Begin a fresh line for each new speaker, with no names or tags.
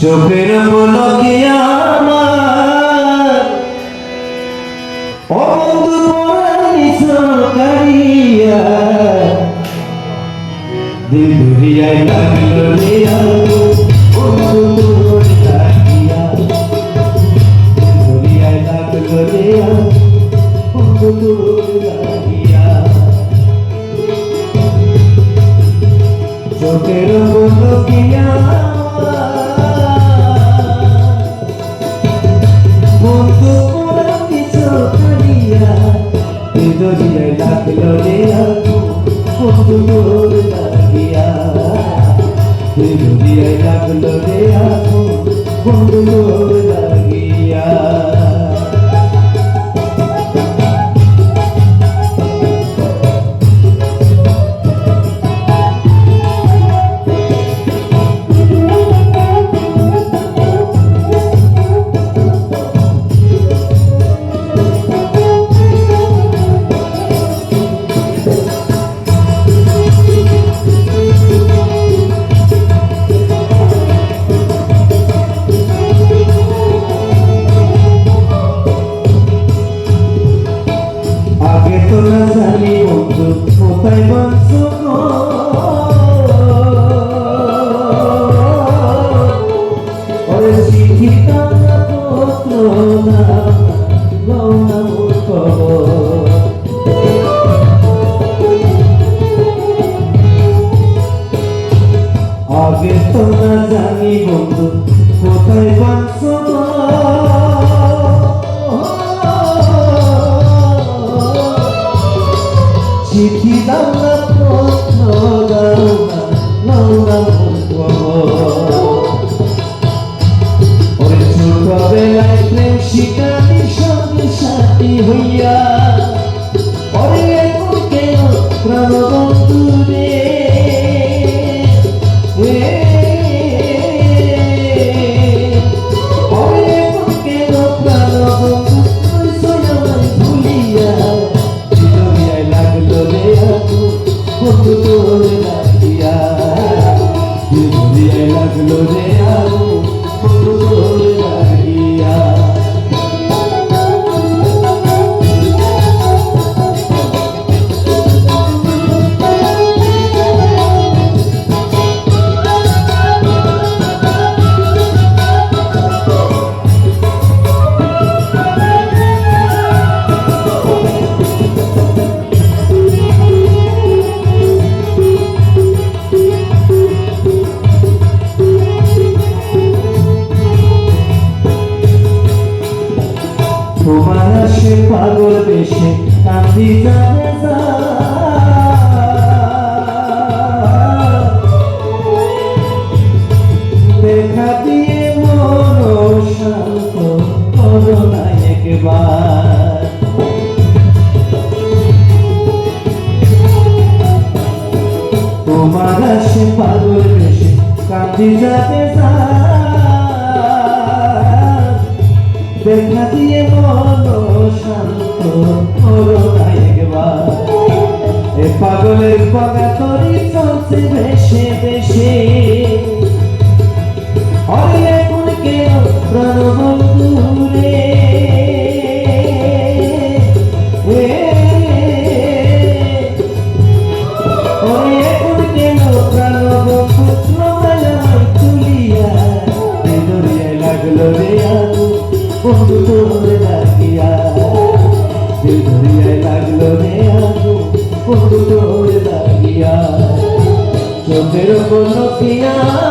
চোখের পলকে আমার? অবন্ধু পড়ানি সরকারিয়া দিল পলকে আমার বন্ধু পড়ানি সরকারিয়া দিল দুরিয়ায় লাগল রে বন্ধু তোর লাগিয়া দিল দুরিয়ায় লাগল রে বন্ধু তোর লাগিয়া আগে তো না জানি বন্ধু কোথায় বাঁচছ? চিঠি দাও ওরে ছোটবেলায় প্রেম শিকারি লাগল রে আপু তোমার সে পাগল বেশে, কান্দি যাবে দেখা দিয়ে মন শান্ত, করো না একবার তোমার সে পাগল বেশে, কান্দি যাবে যা। দেখা দিয়ে মন শান্ত করো না একবার। এ পাগলের পাগা তরি চলছে বেশে বেশে অরে এখন কেন প্রাণ বন্ধু Be final.